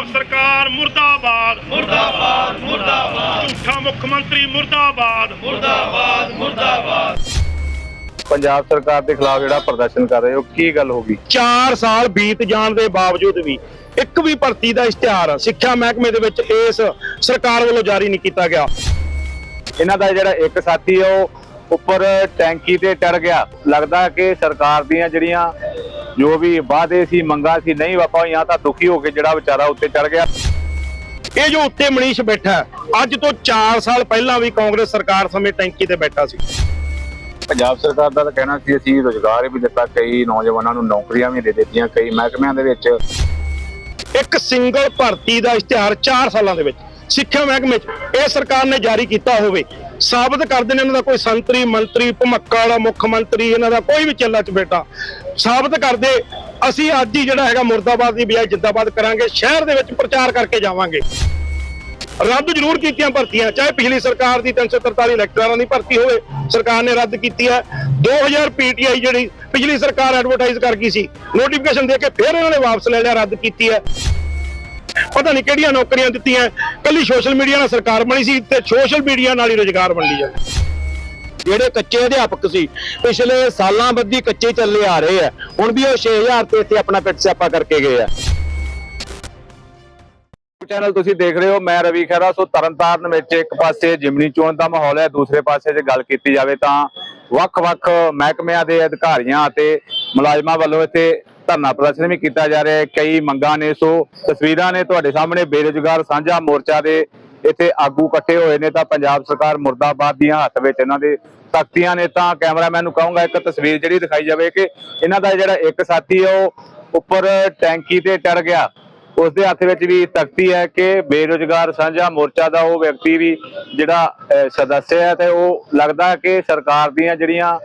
ਪੰਜਾਬ ਸਰਕਾਰ ਮੁਰਦਾਬਾਦ। ਮੁਰਦਾਬਾਦ ਮੁਰਦਾਬਾਦ। ਝੂਠਾ ਮੁੱਖ ਮੰਤਰੀ ਮੁਰਦਾਬਾਦ। ਮੁਰਦਾਬਾਦ ਮੁਰਦਾਬਾਦ। ਪੰਜਾਬ ਸਰਕਾਰ ਦੇ ਖਿਲਾਫ ਜਿਹੜਾ ਪ੍ਰਦਰਸ਼ਨ ਕਰ ਰਹੇ ਹੋ ਕੀ ਗੱਲ ਹੋ ਗਈ? 4 ਸਾਲ ਬੀਤ ਜਾਣ ਦੇ ਬਾਵਜੂਦ ਵੀ ਇੱਕ ਵੀ ਭਰਤੀ ਦਾ ਇਸ਼ਤਿਹਾਰ ਸਿੱਖਿਆ ਮਹਿਕਮੇ ਦੇ ਵਿੱਚ ਇਸ ਸਰਕਾਰ ਵੱਲੋਂ ਜਾਰੀ ਨਹੀਂ ਕੀਤਾ ਗਿਆ। ਇਹਨਾਂ ਦਾ ਜਿਹੜਾ ਇੱਕ ਸਾਥੀ ਹੈ ਉਹ ਉੱਪਰ ਟੈਂਕੀ ਤੇ ਟਰ ਗਿਆ। ਲੱਗਦਾ ਕਿ ਸਰਕਾਰ ਦੀਆਂ ਜਿਹੜੀਆਂ ਜੋ ਵੀ ਵਾਅਦੇ ਸੀ ਮੰਗਾਂ ਸੀ ਨਹੀਂ ਵਾਪਾ ਹੋਈਆਂ ਤਾਂ ਦੁਖੀ ਹੋ ਕੇ ਜਿਹੜਾ ਵਿਚਾਰਾ ਉੱਤੇ ਚੜ ਗਿਆ। ਇਹ ਜੋ ਉੱਤੇ ਮਨੀਸ਼ ਬੈਠਾ ਅੱਜ ਤੋਂ 4 ਸਾਲ ਪਹਿਲਾਂ ਵੀ ਕਾਂਗਰਸ ਸਰਕਾਰ ਸਮੇਂ ਟੈਂਕੀ ਤੇ ਬੈਠਾ ਸੀ। ਪੰਜਾਬ ਸਰਕਾਰ ਦਾ ਤਾਂ ਕਹਿਣਾ ਸੀ ਅਸੀਂ ਰੋਜ਼ਗਾਰ ਵੀ ਦਿੱਤਾ ਕਈ ਨੌਜਵਾਨਾਂ ਨੂੰ ਨੌਕਰੀਆਂ ਵੀ ਦੇ ਦਿੱਤੀਆਂ ਕਈ ਮਹਿਕਮਿਆਂ ਦੇ ਵਿੱਚ। ਇੱਕ ਸਿੰਗਲ ਭਰਤੀ ਦਾ ਇਸ਼ਤਿਹਾਰ 4 ਸਾਲਾਂ ਦੇ ਵਿੱਚ ਸਿੱਖਿਆ ਮਹਿਕਮੇ 'ਚ ਇਹ ਸਰਕਾਰ ਨੇ ਜਾਰੀ ਕੀਤਾ ਹੋਵੇ ਸਾਬਤ ਕਰਦੇ ਨੇ ਇਹਨਾਂ ਦਾ ਕੋਈ ਸੰਤਰੀ, ਮੰਤਰੀ, ਭਮੱਕਾ ਵਾਲਾ ਮੁੱਖ ਮੰਤਰੀ, ਇਹਨਾਂ ਦਾ ਕੋਈ ਵੀ ਚੱਲਾ ਚ ਬੇਟਾ। ਸਾਬਤ ਕਰਦੇ ਅਸੀਂ ਅੱਜ ਹੀ ਜਿਹੜਾ ਹੈਗਾ ਮੁਰਦਾਬਾਦ ਦੀ ਬਜਾਏ ਜਿੱਦਾਬਾਦ ਕਰਾਂਗੇ। ਸ਼ਹਿਰ ਦੇ ਵਿੱਚ ਪ੍ਰਚਾਰ ਕਰਕੇ ਜਾਵਾਂਗੇ। ਰੱਦ ਜ਼ਰੂਰ ਕੀਤੀਆਂ ਭਰਤੀਆਂ, ਚਾਹੇ ਪਿਛਲੀ ਸਰਕਾਰ ਦੀ 343 ਲੈਕਚਰਾਰਾਂ ਦੀ ਭਰਤੀ ਹੋਵੇ, ਸਰਕਾਰ ਨੇ ਰੱਦ ਕੀਤੀ ਹੈ। 2000 ਪੀਟੀਆਈ ਜਿਹੜੀ ਪਿਛਲੀ ਸਰਕਾਰ ਐਡਵਰਟਾਈਜ਼ ਕਰ ਗਈ ਸੀ ਨੋਟੀਫਿਕੇਸ਼ਨ ਦੇ ਕੇ ਫਿਰ ਇਹਨਾਂ ਨੇ ਵਾਪਸ ਲੈ ਲਿਆ, ਰੱਦ ਕੀਤੀ ਹੈ। ਪਤਾ ਨਹੀਂ ਕਿਹੜੀਆਂ ਨੌਕਰੀਆਂ ਦਿੱਤੀਆਂ। ਕੱਲੀ ਸੋਸ਼ਲ ਮੀਡੀਆ ਨਾਲ ਸਰਕਾਰ ਬਣੀ ਸੀ ਤੇ ਸੋਸ਼ਲ ਮੀਡੀਆ ਨਾਲ ਹੀ ਰੋਜ਼ਗਾਰ ਵੰਡੀ ਜਾਂਦੀ ਜਿਹੜੇ ਕੱਚੇ ਅਧਿਆਪਕ ਸੀ, ਪਿਛਲੇ ਸਾਲਾਂ ਬੱਧੀ ਕੱਚੇ ਚੱਲੇ ਆ ਰਹੇ ਆ। ਹੁਣ ਵੀ ਉਹ 6000 ਤੇ ਇੱਥੇ ਆਪਣਾ ਪਿੱਟ ਸਿਆਪਾ ਕਰਕੇ ਗਏ ਆ। ਚੈਨਲ ਤੁਸੀਂ ਦੇਖ ਰਹੇ ਹੋ, ਮੈਂ ਰਵੀ ਖਹਿਰਾ। ਸੋ ਤਰਨਤਾਰਨ ਵਿੱਚ ਇੱਕ ਪਾਸੇ ਜਿਮਨੀ ਚੋਣ ਦਾ ਮਾਹੌਲ ਹੈ, ਦੂਸਰੇ ਪਾਸੇ ਜੇ ਗੱਲ ਕੀਤੀ ਜਾਵੇ ਤਾਂ ਵੱਖ-ਵੱਖ ਮਹਿਕਮਿਆਂ ਦੇ ਅਧਿਕਾਰੀਆਂ ਅਤੇ ਮੁਲਾਜ਼ਮਾਂ ਵੱਲੋਂ ਇੱਥੇ ਧਰਨਾ ਪ੍ਰਦਰਸ਼ਨ ਵੀ ਕੀਤਾ ਜਾ ਰਿਹਾ ਹੈ। ਕਈ ਮੰਗਾਂ ਨੇ, ਸੋ ਤਸਵੀਰਾਂ ਨੇ ਤੁਹਾਡੇ ਸਾਹਮਣੇ। ਬੇਰੁਜ਼ਗਾਰ ਸਾਂਝਾ ਮੋਰਚਾ ਦੇ ਇੱਥੇ ਆਗੂ ਇਕੱਠੇ ਹੋਏ ਨੇ ਤਾਂ ਪੰਜਾਬ ਸਰਕਾਰ ਮੁਰਦਾਬਾਦ ਦੀਆਂ ਹੱਥ ਵਿੱਚ ਇਹਨਾਂ ਦੇ ਤਖਤੀਆਂ ਨੇ। ਤਾਂ ਕੈਮਰਾਮੈਨ ਨੂੰ ਕਹੂੰਗਾ, ਇੱਕ ਤਸਵੀਰ ਜਿਹੜੀ ਦਿਖਾਈ ਜਾਵੇ ਕਿ ਇਹਨਾਂ ਦਾ ਜਿਹੜਾ ਇੱਕ ਸਾਥੀ ਹੈ, ਉਹ ਉੱਪਰ ਟੈਂਕੀ ਤੇ ਟਰ ਗਿਆ। ਉਸ ਦੇ ਹੱਥ ਵਿੱਚ ਵੀ ਤਖਤੀ ਹੈ ਕਿ ਬੇਰੁਜ਼ਗਾਰ ਸਾਂਝਾ ਮੋਰਚਾ ਦਾ ਉਹ ਵਿਅਕਤੀ ਵੀ ਜਿਹੜਾ ਸਦੱਸਿਆ ਹੈ ਤੇ ਉਹ ਲੱਗਦਾ ਕਿ ਸਰਕਾਰ ਦੀਆਂ ਜਿਹੜੀਆਂ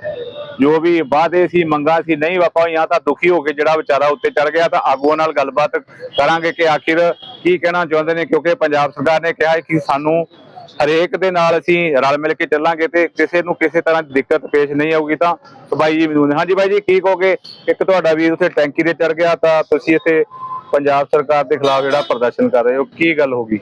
ਜੋ ਵੀ ਵਾਅਦੇ ਸੀ, ਮੰਗਾਂ ਸੀ, ਨਹੀਂ ਵਾਪਾ ਹੋਈਆਂ ਤਾਂ ਦੁਖੀ ਹੋ ਕੇ ਜਿਹੜਾ ਵਿਚਾਰਾ ਉੱਤੇ ਚੜ ਗਿਆ ਤਾਂ ਆਗੂਆਂ ਨਾਲ ਗੱਲਬਾਤ ਕਰਾਂਗੇ ਕਿ ਆਖਿਰ ਕੀ ਕਹਿਣਾ ਚਾਹੁੰਦੇ ਨੇ, ਕਿਉਂਕਿ ਪੰਜਾਬ ਸਰਕਾਰ ਨੇ ਕਿਹਾ ਕਿ ਸਾਨੂੰ ਹਰੇਕ ਦੇ ਨਾਲ ਅਸੀਂ ਰਲ ਮਿਲ ਕੇ ਚੱਲਾਂਗੇ ਤੇ ਕਿਸੇ ਨੂੰ ਕਿਸੇ ਤਰ੍ਹਾਂ ਦੀ ਦਿੱਕਤ ਪੇਸ਼ ਨਹੀਂ ਆਊਗੀ ਤਾਂ ਬਾਈ ਜੀ ਮਜ਼ਦੂਰ ਹਾਂਜੀ ਬਾਈ ਜੀ, ਕੀ ਕਹੋਗੇ? ਇੱਕ ਤੁਹਾਡਾ ਵੀਰ ਉੱਥੇ ਟੈਂਕੀ ਤੇ ਚੜ ਗਿਆ ਤਾਂ ਤੁਸੀਂ ਇੱਥੇ ਪੰਜਾਬ ਸਰਕਾਰ ਦੇ ਖਿਲਾਫ ਜਿਹੜਾ ਪ੍ਰਦਰਸ਼ਨ ਕਰ ਰਹੇ ਹੋ, ਕੀ ਗੱਲ ਹੋ ਗਈ?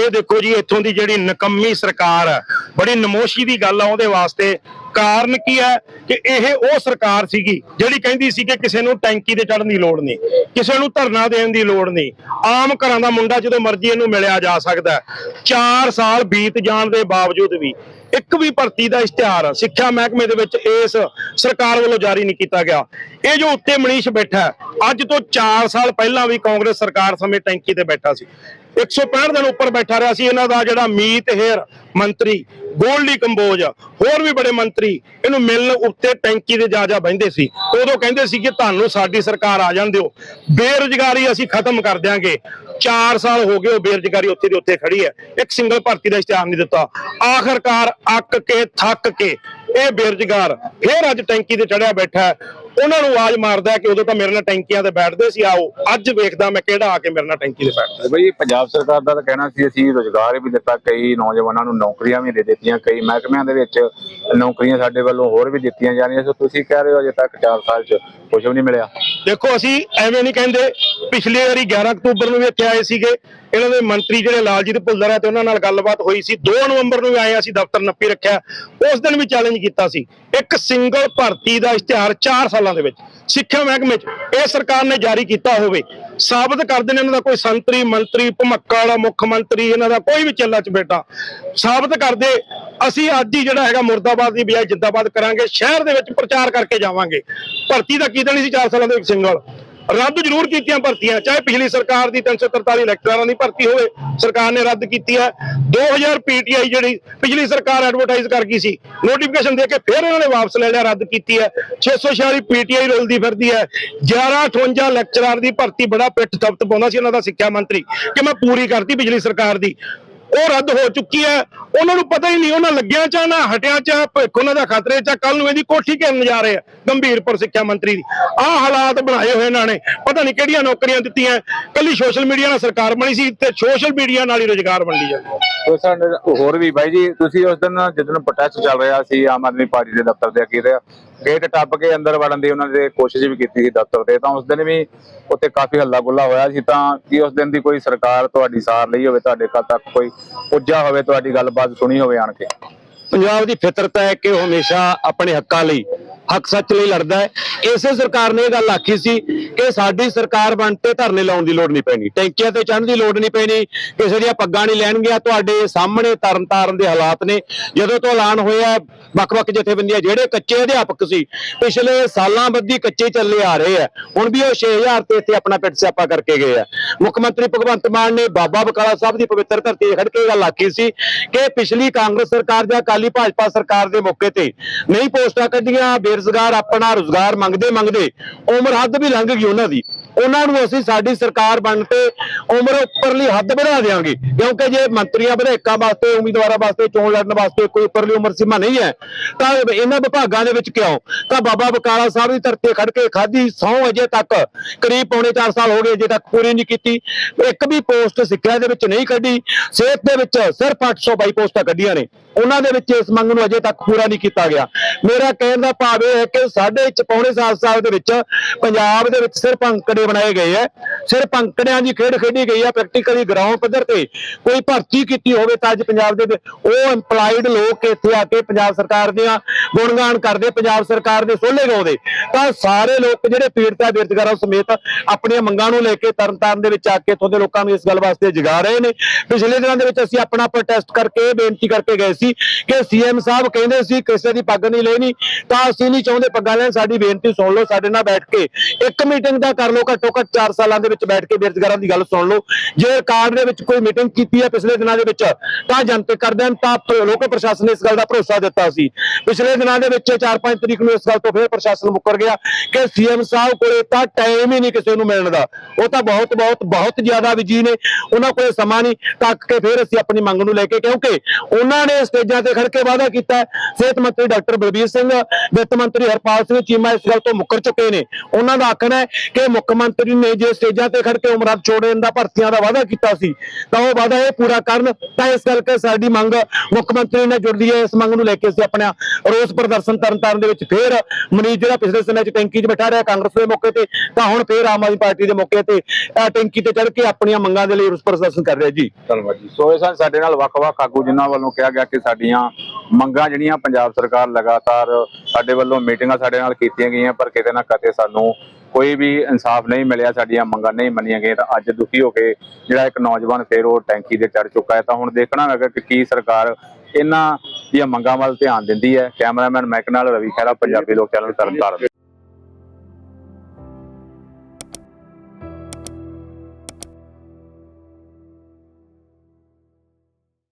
ਇਹ ਦੇਖੋ ਜੀ, ਇੱਥੋਂ ਦੀ ਜਿਹੜੀ ਨਕੰਮੀ ਸਰਕਾਰ ਹੈ ਬੜੀ ਨਮੋਸ਼ੀ ਦੀ ਗੱਲ ਆ ਉਹਦੇ ਵਾਸਤੇ ਕਾਰਨ ਕੀ ਹੈ ਕਿ ਇਹ ਉਹ ਸਰਕਾਰ ਸੀਗੀ ਜਿਹੜੀ ਕਹਿੰਦੀ ਸੀ ਕਿ ਕਿਸੇ ਨੂੰ ਟੈਂਕੀ ਤੇ ਚੜਨ ਦੀ ਲੋੜ ਨਹੀਂ, ਕਿਸੇ ਨੂੰ ਧਰਨਾ ਦੇਣ ਦੀ ਲੋੜ ਨਹੀਂ। ਆਮ ਘਰਾਂ ਦਾ ਮੁੰਡਾ ਜਦੋਂ ਮਰਜ਼ੀ ਇਹਨੂੰ ਮਿਲਿਆ ਜਾ ਸਕਦਾ 4 ਸਾਲ ਬੀਤ ਜਾਣ ਦੇ ਬਾਵਜੂਦ ਵੀ ਇੱਕ ਵੀ ਭਰਤੀ ਦਾ ਇਸ਼ਤਿਹਾਰ ਸਿੱਖਿਆ ਮਹਿਕਮੇ ਦੇ ਵਿੱਚ ਇਸ ਸਰਕਾਰ ਵੱਲੋਂ ਜਾਰੀ ਨਹੀਂ ਕੀਤਾ ਗਿਆ। ਇਹ ਜੋ ਉੱਤੇ ਮਨੀਸ਼ ਬੈਠਾ ਅੱਜ ਤੋਂ 4 ਸਾਲ ਪਹਿਲਾਂ ਵੀ ਕਾਂਗਰਸ ਸਰਕਾਰ ਸਮੇਂ ਟੈਂਕੀ ਤੇ ਬੈਠਾ ਸੀ। 165 ਦਿਨ ਉੱਪਰ ਬੈਠਾ ਰਿਹਾ ਸੀ। ਇਹਨਾਂ ਦਾ ਜਿਹੜਾ ਮੀਤ ਹੇਰ ਮੰਤਰੀ ਗੋਲਡੀ ਕੰਬੋਜ ਹੋਰ ਵੀ ਬੜੇ ਮੰਤਰੀ ਇਹਨੂੰ ਮਿਲਣ ਉੱਤੇ ਟੈਂਕੀ ਦੇ ਜਾ ਜਾ ਬਹਿੰਦੇ ਸੀ। ਉਦੋਂ ਕਹਿੰਦੇ ਸੀ ਕਿ ਤੁਹਾਨੂੰ ਸਾਡੀ ਸਰਕਾਰ ਆ ਜਾਣ ਦਿਓ। ਬੇਰੁਜ਼ਗਾਰੀ ਅਸੀਂ ਖਤਮ ਕਰ ਦਿਆਂਗੇ। 4 ਸਾਲ ਹੋ ਗਏ ਉਹ ਬੇਰੁਜ਼ਗਾਰੀ ਉੱਥੇ ਦੀ ਉੱਥੇ ਖੜੀ ਹੈ। ਇੱਕ ਸਿੰਗਲ ਭਰਤੀ ਦਾ ਇਸ਼ਤਿਹਾਰ ਨਹੀਂ ਦਿੱਤਾ। ਆਖਰਕਾਰ ਅੱਕ ਕੇ, ਥੱਕ ਕੇ ਇਹ ਬੇਰੁਜ਼ਗਾਰ ਫੇਰ ਅੱਜ ਟੈਂਕੀ ਤੇ ਚੜਿਆ ਬੈਠਾ ਉਹਨਾਂ ਨੂੰ ਆਵਾਜ਼ ਮਾਰਦਾ ਕਿ ਉਦੋਂ ਤਾਂ ਮੇਰੇ ਨਾਲ ਟੈਂਕੀਆਂ ਤੇ ਬੈਠਦੇ ਸੀ ਆਓ ਅੱਜ ਵੇਖਦਾ ਮੈਂ ਕਿਹੜਾ ਆ ਕੇ ਮੇਰੇ ਨਾਲ ਟੈਂਕੀ ਤੇ ਬੈਠਦਾ। ਬਈ ਪੰਜਾਬ ਸਰਕਾਰ ਦਾ ਤਾਂ ਕਹਿਣਾ ਸੀ ਅਸੀਂ ਰੋਜ਼ਗਾਰ ਵੀ ਦਿੱਤਾ ਕਈ ਨੌਜਵਾਨਾਂ ਨੂੰ ਨੌਕਰੀਆਂ ਵੀ ਦੇ ਦਿੱਤੀਆਂ ਕਈ ਮਹਿਕਮਿਆਂ ਦੇ ਵਿੱਚ ਨੌਕਰੀਆਂ ਸਾਡੇ ਵੱਲੋਂ ਹੋਰ ਵੀ ਦਿੱਤੀਆਂ ਜਾ ਰਹੀਆਂ ਸੋ ਤੁਸੀਂ ਕਹਿ ਰਹੇ ਹੋ ਅਜੇ ਤੱਕ 4 ਸਾਲ 'ਚ ਕੁਝ ਵੀ ਨਹੀਂ ਮਿਲਿਆ। ਦੇਖੋ ਅਸੀਂ ਐਵੇਂ ਨਹੀਂ ਕਹਿੰਦੇ ਪਿਛਲੀ ਵਾਰੀ 11 ਅਕਤੂਬਰ ਨੂੰ ਵੀ ਇੱਥੇ ਆਏ ਸੀਗੇ ਇਹਨਾਂ ਦੇ ਮੰਤਰੀ ਜਿਹੜੇ ਲਾਲਜੀਤ ਭੁੱਲਰ ਹੈ ਤੇ ਉਹਨਾਂ ਨਾਲ ਗੱਲਬਾਤ ਹੋਈ ਸੀ 2 ਨਵੰਬਰ ਨੂੰ ਵੀ ਆਏ ਅਸੀਂ ਦਫ਼ਤਰ ਨੱਪੀ ਰੱਖਿਆ ਉਸ ਦਿਨ ਵੀ ਚੈਲੰਜ ਕੀਤਾ ਸੀ। ਇੱਕ ਸਿੰਗਲ ਭਰਤੀ ਦਾ ਇਸ਼ਤਿਹਾਰ 4 ਸਾਲਾਂ ਦੇ ਵਿੱਚ, ਸਿੱਖਿਆ ਮਹਿਕਮੇ 'ਚ ਇਹ ਸਰਕਾਰ ਨੇ ਜਾਰੀ ਕੀਤਾ ਹੋਵੇ। ਸਾਬਤ ਕਰਦੇ ਨੇ ਇਹਨਾਂ ਦਾ ਕੋਈ ਸੰਤਰੀ, ਮੰਤਰੀ, ਭਮੱਕਾ ਵਾਲਾ ਮੁੱਖ ਮੰਤਰੀ, ਇਹਨਾਂ ਦਾ ਕੋਈ ਵੀ ਚੇਲਾ ਚ ਬੇਟਾ ਸਾਬਤ ਕਰਦੇ ਅਸੀਂ ਅੱਜ ਹੀ ਜਿਹੜਾ ਹੈਗਾ ਮੁਰਦਾਬਾਦ ਦੀ ਬਜਾਏ ਜਿੱਦਾਬਾਦ ਕਰਾਂਗੇ, ਸ਼ਹਿਰ ਦੇ ਵਿੱਚ ਪ੍ਰਚਾਰ ਕਰਕੇ ਜਾਵਾਂਗੇ। ਭਰਤੀ ਦਾ ਕੀ ਨਹੀਂ ਸੀ 4 ਸਾਲਾਂ ਦੇ ਵਿੱਚ, ਸਿੰਗਲ? ਰੱਦ ਜ਼ਰੂਰ ਕੀਤੀਆਂ ਭਰਤੀਆਂ, ਚਾਹੇ ਪਿਛਲੀ ਸਰਕਾਰ ਦੀ 343 ਲੈਕਚਰਾਰਾਂ ਦੀ ਭਰਤੀ ਹੋਵੇ, ਸਰਕਾਰ ਨੇ ਰੱਦ ਕੀਤੀ ਹੈ। 2000 ਪੀਟੀਆਈ ਜਿਹੜੀ ਪਿਛਲੀ ਸਰਕਾਰ ਐਡਵਰਟਾਈਜ਼ ਕਰ ਗਈ ਸੀ ਨੋਟੀਫਿਕੇਸ਼ਨ ਦੇ ਕੇ ਫਿਰ ਇਹਨਾਂ ਨੇ ਵਾਪਸ ਲੈ ਲਿਆ, ਰੱਦ ਕੀਤੀ ਹੈ। 646 ਪੀਟੀਆਈ ਰੁਲਦੀ ਫਿਰਦੀ ਹੈ। 1158 ਲੈਕਚਰਾਰ ਦੀ ਭਰਤੀ ਬੜਾ ਪਿੱਠ ਤਪਤ ਪਾਉਂਦਾ ਸੀ ਇਹਨਾਂ ਦਾ ਸਿੱਖਿਆ ਮੰਤਰੀ ਕਿ ਮੈਂ ਪੂਰੀ ਕਰਤੀ ਪਿਛਲੀ ਸਰਕਾਰ ਦੀ। ਉਹ ਰੱਦ ਹੋ ਚੁੱਕੀ ਹੈ। ਉਹਨਾਂ ਨੂੰ ਪਤਾ ਹੀ ਨਹੀਂ, ਉਹਨਾਂ ਲੱਗਿਆ ਚਾ ਨਾ ਹਟਿਆ ਚਾ ਭਿੱਖ ਉਹਨਾਂ ਦਾ ਖਤਰੇ ਚਾ ਕੱਲ ਨੂੰ ਇਹਦੀ ਕੋਠੀ ਘਿਰਨ ਜਾ ਰਹੇ ਆ ਗੰਭੀਰਪੁਰ ਸਿੱਖਿਆ ਮੰਤਰੀ ਦੀ। ਆਹ ਹਾਲਾਤ ਬਣਾਏ ਹੋਏ ਇਹਨਾਂ ਨੇ। ਪਤਾ ਨਹੀਂ ਕਿਹੜੀਆਂ ਨੌਕਰੀਆਂ ਦਿੱਤੀਆਂ। ਕੱਲੀ ਸੋਸ਼ਲ ਮੀਡੀਆ ਨਾਲ ਸਰਕਾਰ ਬਣੀ ਸੀ ਤੇ ਸੋਸ਼ਲ ਮੀਡੀਆ ਨਾਲ ਹੀ ਰੋਜ਼ਗਾਰ ਵੰਡੀ ਜਾਂਦੀ ਸੋ ਸਾਡੇ ਹੋਰ ਵੀ ਬਾਈ ਜੀ, ਤੁਸੀਂ ਉਸ ਦਿਨ ਜਦੋਂ ਪ੍ਰੋਟੈਸਟ ਚੱਲ ਰਿਹਾ ਸੀ, ਆਮ ਆਦਮੀ ਪਾਰਟੀ ਦੇ ਦਫ਼ਤਰ ਦੇ ਅੱਗੇ ਗੇਟ ਟੱਪ ਕੇ ਅੰਦਰ ਵੜਨ ਦੀ ਉਹਨਾਂ ਨੇ ਕੋਸ਼ਿਸ਼ ਵੀ ਕੀਤੀ ਸੀ ਦਫ਼ਤਰ ਤੇ, ਤਾਂ ਉਸ ਦਿਨ ਵੀ ਉੱਥੇ ਕਾਫੀ ਹੱਲਾ ਗੁੱਲਾ ਹੋਇਆ ਸੀ, ਤਾਂ ਕੀ ਉਸ ਦਿਨ ਦੀ ਕੋਈ ਸਰਕਾਰ ਤੁਹਾਡੀ ਸਾਰ ਲਈ ਹੋਵੇ, ਤੁਹਾਡੇ ਘਰ ਤੱਕ ਕੋਈ ਪੁੱਜਾ ਹੋਵੇ, ਤੁਹਾਡੀ ਗੱਲਬਾਤ ਸੁਣੀ ਹੋਵੇ ਆਣ ਕੇ? ਪੰਜਾਬ ਦੀ ਫਿਤਰਤ ਹੈ ਕਿ ਹਮੇਸ਼ਾ ਆਪਣੇ ਹੱਕਾਂ ਲਈ ਹੱਕ ਸੱਚ ਲਈ ਲੜਦਾ ਹੈ। ਇਸੇ ਸਰਕਾਰ ਨੇ ਇਹ ਗੱਲ ਆਖੀ ਸੀ ਕਿ ਸਾਡੀ ਸਰਕਾਰ ਬਣ ਤੇ ਧਰਨੇ ਲਾਉਣ ਦੀ ਲੋੜ ਨਹੀਂ ਪੈਣੀ। ਟੈਂਕੀਆਂ ਤੇ ਚੜ੍ਹਨ ਦੀ ਲੋੜ ਨਹੀਂ ਪੈਣੀ। ਕਿਸੇ ਦੀਆਂ ਪੱਗਾਂ ਨਹੀਂ ਲੈਣਗੀਆਂ। ਤੁਹਾਡੇ ਸਾਹਮਣੇ ਤਰਨਤਾਰਨ ਦੇ ਹਾਲਾਤ ਨੇ। ਜਦੋਂ ਤੋਂ ਐਲਾਨ ਹੋਇਆ ਵੱਖ-ਵੱਖ ਜਥੇਬੰਦੀਆਂ, ਜਿਹੜੇ ਕੱਚੇ ਅਧਿਆਪਕ ਸੀ, ਪਿਛਲੇ ਸਾਲਾਂ ਬੱਧੀ ਕੱਚੇ ਚੱਲੇ ਆ ਰਹੇ ਆ। ਹੁਣ ਵੀ ਉਹ 6000 ਤੇ ਇੱਥੇ ਆਪਣਾ ਪਿੱਟ ਸਿਆਪਾ ਕਰਕੇ ਗਏ ਆ। ਮੁੱਖ ਮੰਤਰੀ ਭਗਵੰਤ ਮਾਨ ਨੇ ਬਾਬਾ ਬਕਾਲਾ ਸਾਹਿਬ ਦੀ ਪਵਿੱਤਰ ਧਰਤੀ ਖੜ ਕੇ ਇਹ ਗੱਲ ਆਖੀ ਸੀ ਕਿ ਪਿਛਲੀ ਕਾਂਗਰਸ ਸਰਕਾਰ ਜਾਂ ਅਕਾਲੀ ਭਾਜਪਾ ਸਰਕਾਰ ਦੇ ਮੌਕੇ ਤੇ ਨਹੀਂ ਪੋਸਟਾਂ ਕੱਢੀਆਂ ਬੇਰੁਜ਼ਗਾਰ ਆਪਣਾ ਰੁਜ਼ਗਾਰ ਮੰਗਦੇ ਮੰਗਦੇ ਉਮਰ ਹੱਦ ਵੀ ਲੰਘ ਗਈ ਉਹਨਾਂ ਦੀ। ਉਹਨਾਂ ਨੂੰ ਅਸੀਂ ਸਾਡੀ ਸਰਕਾਰ ਬਣ ਤੇ ਉਮਰ ਉੱਪਰਲੀ ਹੱਦ ਵਧਾ ਦੇਵਾਂਗੇ ਕਿਉਂਕਿ ਜੇ ਮੰਤਰੀਆਂ ਵਿਧਾਇਕਾਂ ਵਾਸਤੇ, ਉਮੀਦਵਾਰਾਂ ਵਾਸਤੇ, ਚੋਣ ਲੜਨ ਵਾਸਤੇ ਕੋਈ ਉੱਪਰਲੀ ਉਮਰ ਸੀਮਾ ਨਹੀਂ ਹੈ, ਤਾਂ ਇਹਨਾਂ ਵਿਭਾਗਾਂ ਦੇ ਵਿੱਚ ਕਿਉਂ? ਤਾਂ ਬਾਬਾ ਬਕਾਲਾ ਸਾਹਿਬ ਦੀ ਧਰਤੀ ਖੜ ਕੇ ਖਾਦੀ ਸੌ ਅਜੇ ਤੱਕ, ਕਰੀਬ ਪੌਣੇ 4 ਸਾਲ ਹੋ ਗਏ ਅਜੇ ਤੱਕ ਪੂਰੀ ਨਹੀਂ ਕੀਤੀ। ਇੱਕ ਵੀ ਪੋਸਟ ਸਿੱਖਿਆ ਦੇ ਵਿੱਚ ਨਹੀਂ ਕੱਢੀ, ਸਿਹਤ ਦੇ ਵਿੱਚ ਸਿਰਫ 822 ਪੋਸਟਾਂ ਕੱਢੀਆਂ ਨੇ। ਉਹਨਾਂ ਦੇ ਵਿੱਚ ਇਸ ਮੰਗ ਨੂੰ ਅਜੇ ਤੱਕ ਪੂਰਾ ਨਹੀਂ ਕੀਤਾ ਗਿਆ। ਮੇਰਾ ਕਹਿਣ ਦਾ ਭਾਵ ਇਹ ਹੈ ਕਿ ਸਾਡੇ ਚ ਪੌਣੇ 7 ਸਾਲ ਦੇ ਵਿੱਚ ਪੰਜਾਬ ਦੇ ਵਿੱਚ ਸਿਰਫ ਅੰਕੜੇ ਬਣਾਏ ਗਏ ਹੈ ਸਿਰਫ ਅੰਕੜਿਆਂ ਦੀ ਖੇਡ ਖੇਡੀ ਗਈ ਹੈ ਪ੍ਰੈਕਟੀਕਲੀ ਗਰਾਊਂਡ ਪੱਧਰ ਤੇ। ਕੋਈ ਭਰਤੀ ਕੀਤੀ ਹੋਵੇ ਤਾਂ ਅੱਜ ਪੰਜਾਬ ਦੇ ਉਹ EMPLOYED ਲੋਕ ਇੱਥੇ ਆ ਕੇ ਪੰਜਾਬ ਸਰਕਾਰ ਦੀਆਂ ਗੁਣਗਾਨ ਕਰਦੇ, ਪੰਜਾਬ ਸਰਕਾਰ ਦੇ ਸੋਲੇ ਗਾਉਂਦੇ। ਤਾਂ ਸਾਰੇ ਲੋਕ ਜਿਹੜੇ ਪੀੜਤਾ ਬੇਰੁਜ਼ਗਾਰਾਂ ਸਮੇਤ ਆਪਣੀਆਂ ਮੰਗਾਂ ਨੂੰ ਲੈ ਕੇ ਤਰਨਤਾਰਨ ਦੇ ਵਿੱਚ ਆ ਕੇ ਇੱਥੋਂ ਦੇ ਲੋਕਾਂ ਨੂੰ ਇਸ ਗੱਲ ਵਾਸਤੇ ਜਗਾ ਰਹੇ ਨੇ। ਪਿਛਲੇ ਦਿਨਾਂ ਦੇ ਵਿੱਚ ਅਸੀਂ ਆਪਣਾ ਪ੍ਰੋਟੈਸਟ ਕਰਕੇ ਇਹ ਬੇਨਤੀ ਕਰਕੇ ਗਏ ਸੀ ਕਿ ਸੀਐਮ ਸਾਹਿਬ ਕਹਿੰਦੇ ਸੀ, ਕਿਸੇ ਦੀ ਪੱਗ ਨਹੀਂ ਲੈਣੀ, ਤਾਂ ਅਸੀਂ ਨਹੀਂ ਚਾਹੁੰਦੇ ਪੱਗਾਂ ਲੈਣ। ਸਾਡੀ ਬੇਨਤੀ ਸੁਣ ਲਓ, ਸਾਡੇ ਨਾਲ ਬੈਠ ਕੇ ਇੱਕ ਮੀਟਿੰਗ ਦਾ ਕਰ ਲਓ ਘੱਟੋ ਘੱਟ 4 ਸਾਲਾਂ ਦੇ ਵਿੱਚ ਬੈਠ ਕੇ ਬੇਰੁਜ਼ਗਾਰਾਂ ਦੀ ਗੱਲ ਸੁਣ ਲਓ। ਜੇ ਰਿਕਾਰਡ ਦੇ ਵਿੱਚ ਕੋਈ ਮੀਟਿੰਗ ਕੀਤੀ ਹੈ ਪਿਛਲੇ ਦਿਨਾਂ ਦੇ ਵਿੱਚ, ਤਾਂ ਜਨਤਕ ਕਰ ਦੇਣ, ਤਾਂ ਲੋਕ ਪ੍ਰਸ਼ਾਸਨ ਨੇ ਇਸ ਗੱਲ ਦਾ ਭਰੋਸਾ ਦਿੱਤਾ ਸੀ। ਪਿਛਲੇ ਦਿਨਾਂ ਦੇ ਵਿੱਚ 4-5 ਤਰੀਕ ਨੂੰ ਇਸ ਗੱਲ ਤੋਂ ਫਿਰ ਪ੍ਰਸ਼ਾਸਨ ਮੁੱਕਰ ਗਿਆ ਕਿ ਸੀਐਮ ਸਾਹਿਬ ਕੋਲੇ ਤਾਂ ਟਾਈਮ ਹੀ ਨਹੀਂ ਕਿਸੇ ਨੂੰ ਮਿਲਣ ਦਾ। ਉਹ ਤਾਂ ਬਹੁਤ ਬਹੁਤ ਬਹੁਤ ਜ਼ਿਆਦਾ ਬਿਜ਼ੀ ਨੇ। ਉਹਨਾਂ ਕੋਲੇ ਸਮਾਂ ਨਹੀਂ, ਤੱਕ ਕੇ ਫਿਰ ਅਸੀਂ ਆਪਣੀ ਮੰਗ ਨੂੰ ਲੈ ਕੇ, ਕਿਉਂਕਿ ਉਹਨਾਂ ਨੇ ਸਟੇਜਾਂ ਤੇ ਖੜ ਕੇ ਵਾਅਦਾ ਕੀਤਾ ਸਿਹਤ ਮੰਤਰੀ ਡਾਕਟਰ ਬਲਬੀਰ ਸਿੰਘ, ਵਿੱਤ ਮੰਤਰੀ ਹਰਪਾਲ ਸਿੰਘ ਚੀਮਾ ਇਸ ਗੱਲ ਤੋਂ ਮੁੱਕਰ ਚੁੱਕੇ ਨੇ। ਉਹਨਾਂ ਦਾ ਆਖਣਾ ਹੈ ਕਿ ਮੁੱਖ ਮੰਤਰੀ ਨੇ ਜੇ ਸਟੇਜਾਂ ਤੇ ਖੜ ਕੇ ਉਮਰਾਦ ਛੋੜਨ ਦਾ ਭਰਤੀਆਂ ਦਾ ਵਾਅਦਾ ਕੀਤਾ ਸੀ, ਤਾਂ ਉਹ ਵਾਅਦਾ ਇਹ ਪੂਰਾ ਕਰਨ, ਤਾਂ ਇਸ ਕਰਕੇ ਸਾਡੀ ਮੰਗ ਮੁੱਖ ਮੰਤਰੀ ਨਾਲ ਜੁੜਦੀ ਹੈ, ਇਸ ਮੰਗ ਨੂੰ ਲੈ ਕੇ ਅਸੀਂ ਆਪਣਾ ਰੋਸ ਪ੍ਰਦਰਸ਼ਨ ਤਰਨਤਾਰਨ ਦੇ ਵਿੱਚ ਫੇਰ ਮਨੀਸ਼ ਜਿਹੜਾ ਪਿਛਲੇ ਸਮੇਂ 'ਚ ਟੈਂਕੀ 'ਚ ਬੈਠਾ ਰਿਹਾ ਕਾਂਗਰਸ ਦੇ ਮੌਕੇ ਤੇ, ਤਾਂ ਹੁਣ ਫੇਰ ਆਮ ਆਦਮੀ ਪਾਰਟੀ ਦੇ ਮੌਕੇ ਤੇ ਟੈਂਕੀ ਤੇ ਚੜ ਕੇ ਆਪਣੀਆਂ ਮੰਗਾਂ ਦੇ ਲਈ ਰੋਸ ਪ੍ਰਦਰਸ਼ਨ ਕਰ ਰਿਹਾ ਜੀ। ਧੰਨਵਾਦ ਜੀ। ਸੋ ਇਹ ਸਨ ਸਾਡੇ ਨਾਲ ਵੱਖ-ਵੱਖ ਆਗੂ ਜਿਨ੍ਹਾਂ ਵੱਲੋਂ ਕਿਹਾ ਗਿਆ ਕਿ ਸਾਡੀਆਂ ਮੰਗਾਂ ਜਿਹੜੀਆਂ ਪੰਜਾਬ ਸਰਕਾਰ ਲਗਾਤਾਰ ਸਾਡੇ ਵੱਲੋਂ ਮੀਟਿੰਗਾਂ ਸਾਡੇ ਨਾਲ ਕੀਤੀਆਂ ਗਈਆਂ, ਪਰ ਕਿਤੇ ਨਾ ਕਿਤੇ ਸਾਨੂੰ ਕੋਈ ਵੀ ਇਨਸਾਫ ਨਹੀਂ ਮਿਲਿਆ, ਸਾਡੀਆਂ ਮੰਗਾਂ ਨਹੀਂ ਮੰਨੀਆਂ ਗਈਆਂ, ਤਾਂ ਅੱਜ ਦੁਖੀ ਹੋ ਕੇ ਜਿਹੜਾ ਇੱਕ ਨੌਜਵਾਨ ਫੇਰ ਉਹ ਟੈਂਕੀ ਦੇ ਚੜ ਚੁੱਕਾ ਹੈ। ਤਾਂ ਹੁਣ ਦੇਖਣਾ ਹੋਵੇਗਾ ਕਿ ਕੀ ਸਰਕਾਰ ਇਹਨਾਂ ਦੀਆਂ ਮੰਗਾਂ ਵੱਲ ਧਿਆਨ ਦਿੰਦੀ ਹੈ। ਕੈਮਰਾਮੈਨ ਮੈਕ ਨਾਲ ਰਵੀ ਖਹਿਰਾ, ਪੰਜਾਬੀ ਲੋਕ ਚੈਨਲ, ਤਰਨਤਾਰਨ।